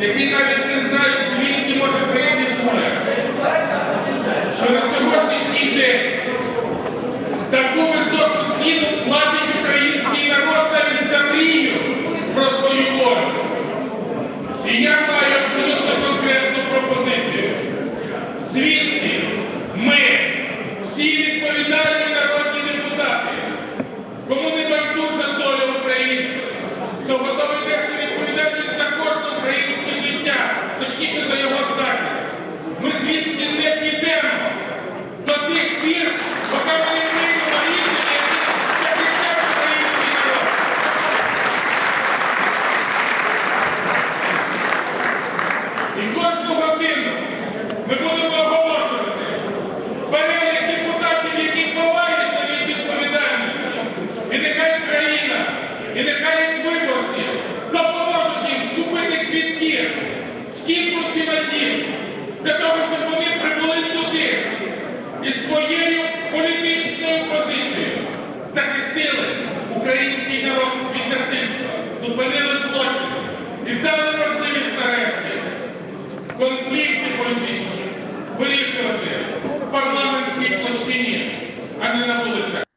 Які навіть не знають, що він може прийти куля, що на сьогоднішній день таку високу ціну платить український народ навіть за мрію про свою волю. І я маю абсолютно конкретну пропозицію. Звідси ми всі Ми будемо оголошувати перелік депутатів, які повинні від відповідальності. І нехай країна, і нехай виборці допоможуть їм купити квітки, скільки ці днів, для того, щоб вони прибули сюди із своєю політичною позицією, захистили український народ від насильства, зупинили злочини і дали можливість нарешті. Конфлікти політичні вирішувати в парламентській площині, а не на вулицях.